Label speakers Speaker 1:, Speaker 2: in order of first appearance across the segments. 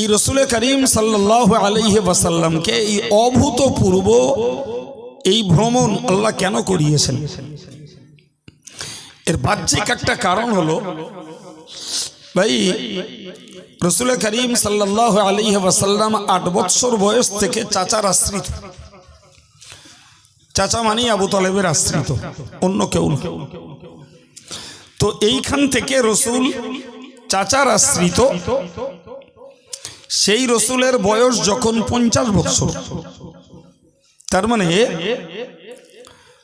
Speaker 1: এই রসুলের করিম সাল্লাহ আলহি ওয়াসাল্লামকে এই অভূতপূর্ব এই ভ্রমণ আল্লাহ কেন করিয়েছেন? এর বাহ্যিক একটা কারণ হলো, ভাই রসুল করিম সাল্লাহ আলহি ওয়াসাল্লাম আট বৎসর বয়স থেকে চাচার আশ্রিত। চাচা মানি আবু তলেবের আশ্রিত, অন্য কেউ তো এইখান থেকে রসুল চাচার আশ্রিত সেই রসুলের বয়স যখন পঞ্চাশ বছর। তার মানে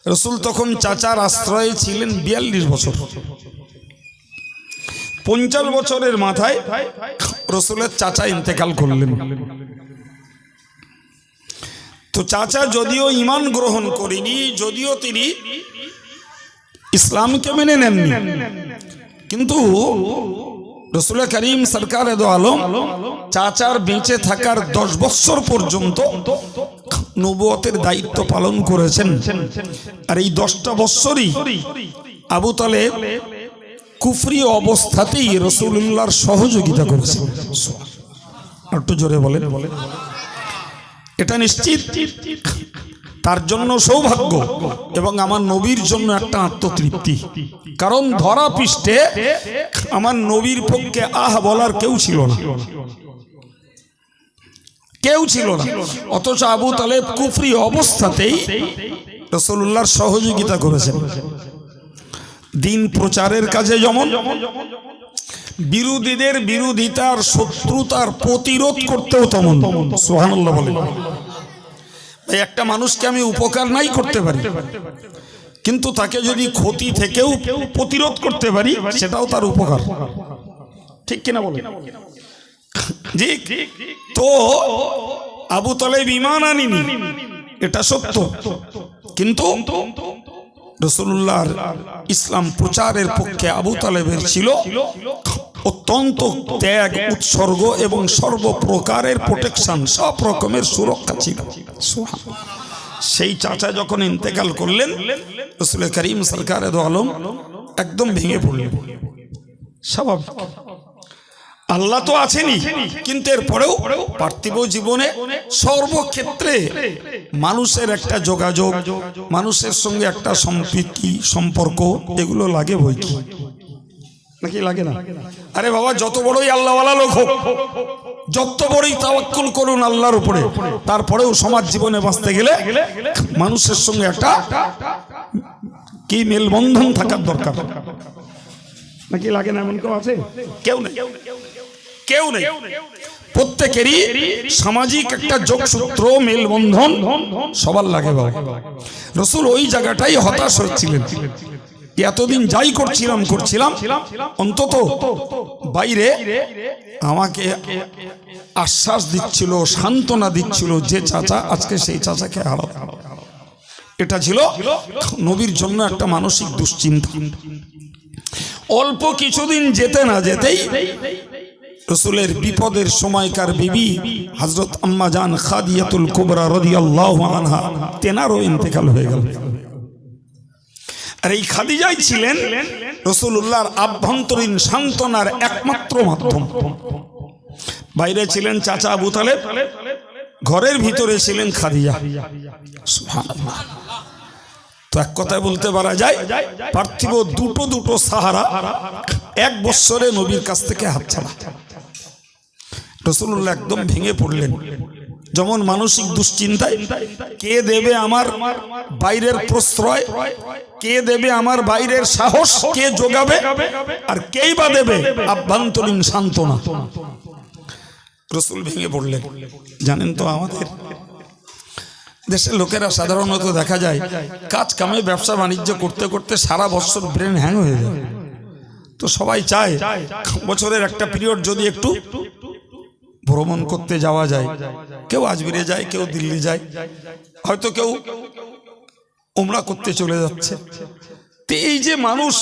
Speaker 1: রসুল তখন চাচার আশ্রয়ে ছিলেন বিয়াল্লিশ বছর। পঞ্চাশ বছরের মাথায় রসুলের চাচা ইন্তেকাল করলেন। তো চাচা যদিও ইমান গ্রহণ করেনি, যদিও তিনি ইসলামকে মেনে নেননি, কিন্তু রসুল করিম সরকার আলম চাচার বেঁচে থাকার দশ বৎসর পর্যন্ত নবতের দায়িত্ব পালন করেছেন। আর এই দশটা বৎসরই আবু তালেব কুফরি অবস্থাতেই রসুল্লাহর সহযোগিতা করেছেন। একটু জোরে বলেন। এটা নিশ্চিত তার জন্য সৌভাগ্য এবং আমার নবীর জন্য একটা আত্মতৃপ্তি। কারণ ধরা পৃষ্ঠে আমার নবীর পক্ষে আহ বলার কেউ ছিল না। কেউ ছিল না। অথচ আবু তালেব কুফরি অবস্থাতেই রসুল্লাহর সহযোগিতা করেছেন। দিন প্রচারের কাজে যেমন, বিরোধীদের বিরোধিতার শত্রুতার প্রতিরোধ করতেও তেমন। সোহানুল্লাহ বলেন ভাই একটা মানুষকে আমি উপকার নাই করতে পারি। কিন্তু তাকে যদি ক্ষতি থেকেও প্রতিরোধ করতে পারি, সেটাও তার উপকার। ঠিক কিনা বলে জি তো আবু তলে বিমান আনিনি। এটা সত্য। কিন্তু রসুল্লাহর ইসলাম প্রচারের পক্ষে আবু তালেবের ছিল অত্যন্ত ত্যাগ, উৎসর্গ এবং সর্বপ্রকারের প্রোটেকশন সব রকমের সুরক্ষা ছিল। সেই চাচা যখন ইন্তেকাল করলেন রসুল করিম সরকার আলম একদম ভেঙে পড়লেন। স্বাভাবিক আল্লাহ তো আছেনই, কিন্তু এরপরেও পার্থিব জীবনে সর্বক্ষেত্রে মানুষের একটা যোগাযোগ, মানুষের সঙ্গে একটা সম্প্রীতি, সম্পর্ক, এগুলো লাগে বই কি? নাকি লাগে না? আরে বাবা, যত বড়ই আল্লাহওয়ালা লোক হোক যত বড়ই তাওয়াক্কুল করুন আল্লাহর উপরে, তারপরেও সমাজ জীবনে বাঁচতে গেলে মানুষের সঙ্গে একটা কি মেলবন্ধন থাকার দরকার। নাকি লাগে না এমন কেউ আছে? কেউ নেই। কেউ নেই। প্রত্যেকেরই সামাজিক একটা যোগসূত্র, মেলবন্ধন সবার লাগে বাবা। রসুল ওই জায়গাটাই হতাশ হচ্ছিলেন এতদিন যাই করছিলাম করছিলাম, অন্তত বাইরে আমাকে আশ্বাস দিচ্ছিল, সান্ত্বনা দিচ্ছিল যে চাচা, আজকে সেই চাচাকে হারাল এটা ছিল নবীর জন্য একটা মানসিক দুশ্চিন্তা। অল্প কিছুদিন যেতে না যেতেই রসুলের বিপদের সময়কার বিবি হজরত আম্মা জান খাদিয়াতুল কুবরা রদিয়াল্লাহ আনহা, তেনারও ইন্তেকাল হয়ে গেল। আর এই খাদিজাই ছিলেন রসুল্লাহর আভ্যন্তরীণ সান্ত্বনার একমাত্র মাধ্যম। বাইরে ছিলেন চাচা আবু তালেব, ঘরের ভিতরে ছিলেন খাদিজা। তো এক কথায় বলতে পারা যায়, পার্থিব দুটো দুটো সাহারা এক বৎসরে নবীর কাছ থেকে হাত ছাড়া রসুল্লাহ একদম ভেঙে পড়লেন। যেমন মানসিক দুশ্চিন্তায়, কে দেবে আমার বাইরের প্রশ্রয়, কে দেবে আমার বাইরের সাহস, কে যোগাবে আর কেই বা দেবে আভ্যন্তরীণ সান্ত্বনা। রসুল ভেঙে পড়লেন। জানেন তো আমাদের দেশের লোকেরা সাধারণত দেখা যায়, কাজ কামে ব্যবসা বাণিজ্য করতে করতে সারা বছর ব্রেন হ্যাং হয়ে যায়। তো সবাই চায়, বছরের একটা পিরিয়ড যদি একটু ভ্রমণ করতে যাওয়া যায়। কেউ আজমিরে যায়, কেউ দিল্লি যায়। হয়তো কেউ ওমরা করতে চলে যাচ্ছে। তো এই যে মানুষ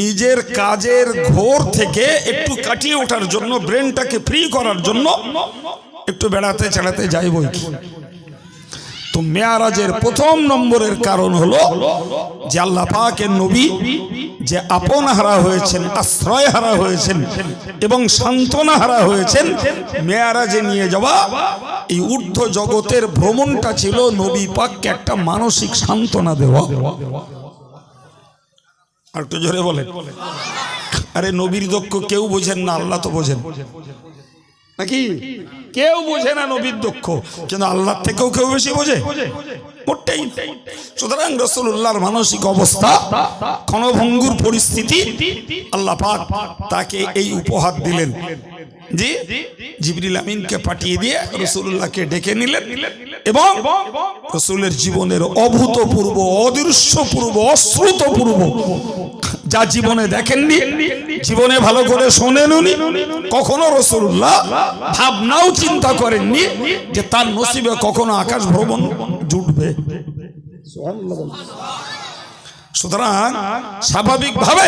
Speaker 1: নিজের কাজের ঘোর থেকে একটু কাটিয়ে ওঠার জন্য ব্রেনটাকে ফ্রি করার জন্য একটু বেড়াতে চেড়াতে যাই বই কি? তো মেয়ারাজের প্রথম নম্বরের কারণ হলো যে আল্লাহ পাকের নবী যে আপন হারা হয়েছেন, আশ্রয় হারা হয়েছেন এবং সান্ত্বনা হারা হয়েছেন, মেয়ারাজে নিয়ে যাওয়া এই ঊর্ধ্ব জগতের ভ্রমণটা ছিল নবী পাককে একটা মানসিক সান্ত্বনা দেওয়া। আর একটু জোরে বলেন। আরে নবীর দক্ষ কেউ বোঝেন না, আল্লাহ তো বোঝেন। নাকি? কেউ বোঝে না নবীর দক্ষ কিন্তু আল্লাহ থেকেও কেউ বেশি বোঝে। সুতরাং মানসিক অবস্থা, ক্ষণভঙ্গুর পরিস্থিতি তাকে এই উপহার দিলেন। পাঠিয়ে দিয়ে রসুল্লাহকে ডেকে নিলেন এবং রসুলের জীবনের অভূতপূর্ব, অদৃশ্যপূর্ব অশ্রুতপূর্ব যা জীবনে দেখেননি জীবনে ভালো করে শোনেননি কখনো রসুল্লাহ ভাবনাও চিন্তা করেননি যে তার নসিবে কখনো আকাশ ভ্রমণ জুটবে। সুতরাং স্বাভাবিকভাবে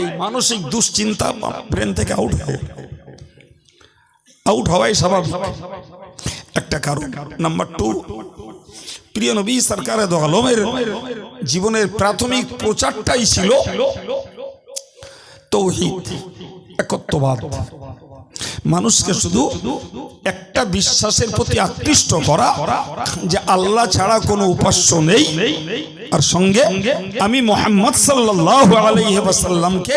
Speaker 1: এই মানসিক দুশ্চিন্তা ব্রেন থেকে আউট আউট হওয়াই স্বাভাবিক। একটা কারণ। নাম্বার টু, প্রিয় নবী সরকার আলমের জীবনের প্রাথমিক প্রচারটাই ছিল তৌহিদ, একত্ববাদ। মানুষকে শুধু একটা বিশ্বাসের প্রতি আকৃষ্ট করা যে আল্লাহ ছাড়া কোনো উপাস্য নেই। আর সঙ্গে আমি মোহাম্মদ সাল্লাহ আলহিহাসাল্লামকে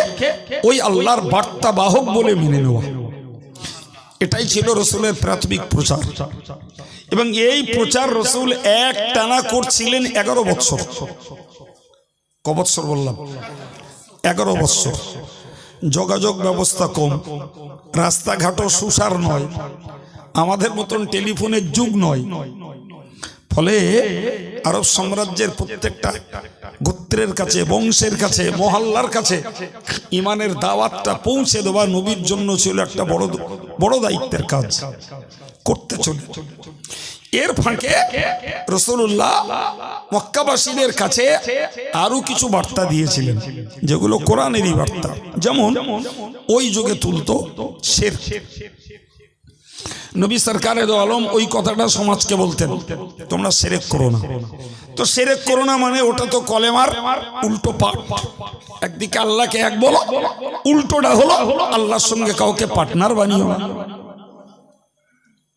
Speaker 1: ওই আল্লাহর বার্তা বাহক বলে মেনে নেওয়া। এটাই ছিল রসুলের প্রাথমিক প্রচার। এবং এই প্রচার রসুল এক টানা করছিলেন এগারো বৎসর। ক বৎসর বললাম, এগারো বৎসর। যোগাযোগ ব্যবস্থা কম। রাস্তাঘাটও সুসার নয়। আমাদের মতন টেলিফোনের যুগ নয়। ফলে আরব সাম্রাজ্যের প্রত্যেকটা গোত্রের কাছে, বংশের কাছে, মহল্লার কাছে ইমানের দাওয়াতটা পৌঁছে দেওয়া নবীর জন্য ছিল একটা বড় বড় দায়িত্বের কাজ। করতে চলে। এর ফাঁকে রসুল্লাহ মক্কাবাসীদের কাছে আরও কিছু বার্তা দিয়েছিলেন, যেগুলো কোরআনেরই বার্তা। যেমন, ওই যুগে তুলতো শের। নবী সরকারের আলম ওই কথাটা সমাজকে বলতেন, তোমরা সেরেক করো না। তো সেরেক করো না মানে ওটা তো কলেমার উল্টো পাঠ। একদিকে আল্লাহকে এক বলো, উল্টোটা হলো আল্লাহর সঙ্গে কাউকে পার্টনার বানিও না।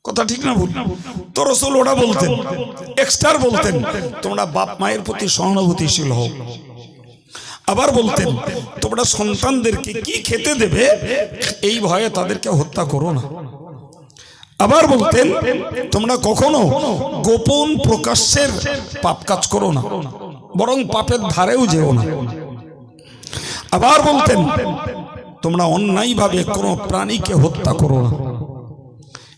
Speaker 1: কথা ঠিক না ভুল? তো রসুল ওটা বলতেন, এক্সট্রার বলতেন, তোমরা বাপ মায়ের প্রতি সহানুভূতিশীল হও। আবার বলতেন, তোমরা সন্তানদেরকে কি খেতে দেবে, এই ভয়ে তাদেরকে হত্যা করো না। আবার বলতেন, তোমরা কখনো গোপন প্রকাশ্যের পাপ কাজ করো না, বরং পাপের ধারেও যেও না। আবার বলতেন, তোমরা অন্যায়ভাবে কোনো প্রাণীকে হত্যা করো না।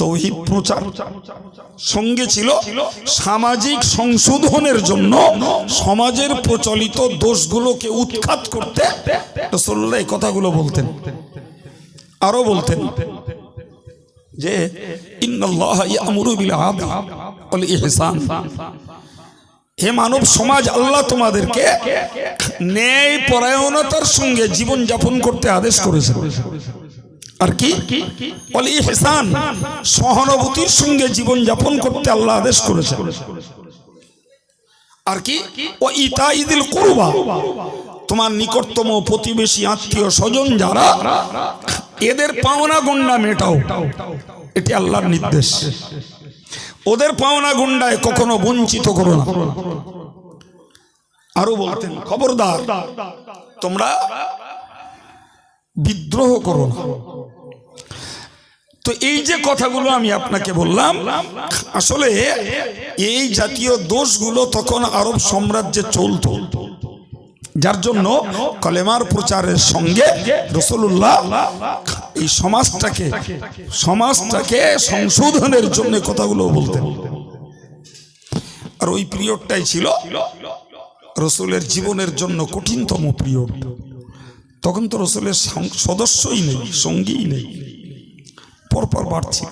Speaker 1: তৌহিদ প্রচার। সঙ্গে ছিল সামাজিক সংশোধনের জন্য সমাজের প্রচলিত দোষগুলোকে উৎখাত করতে রসল্লাহ এই কথাগুলো বলতেন। আরও বলতেন যে ইহসান। হে মানব সমাজ, আল্লাহ তোমাদেরকে ন্যায় পরায়ণতার সঙ্গে জীবন যাপন করতে আদেশ করেছে আর কি? অলি হেসান সহানুভূতির সঙ্গে জীবন যাপন করতে আল্লাহ আদেশ করেছে আর কি? ও ইতা ইদিল করবা, তোমার নিকটতম প্রতিবেশী আত্মীয় স্বজন যারা, এদের পাওনা গুন্ডা মেটাও। এটি আল্লাহর নির্দেশ। ওদের পাওনা গুন্ডায় কখনো বঞ্চিত করো না। আরও বলতেন, খবরদার, তোমরা বিদ্রোহ করো না। তো এই যে কথাগুলো আমি আপনাকে বললাম, আসলে এই জাতীয় দোষগুলো তখন আরব সাম্রাজ্যে চলত। যার জন্য কলেমার প্রচারের সঙ্গে রসুল্লাহ এই সমাজটাকে সমাজটাকে সংশোধনের জন্য কথাগুলো বলতেন। আর ওই পিরিয়ডটাই ছিল রসুলের জীবনের জন্য কঠিনতম প্রিয় তখন তো রসুলের সদস্যই নেই সঙ্গীই নেই। পরপর বাড়ছে।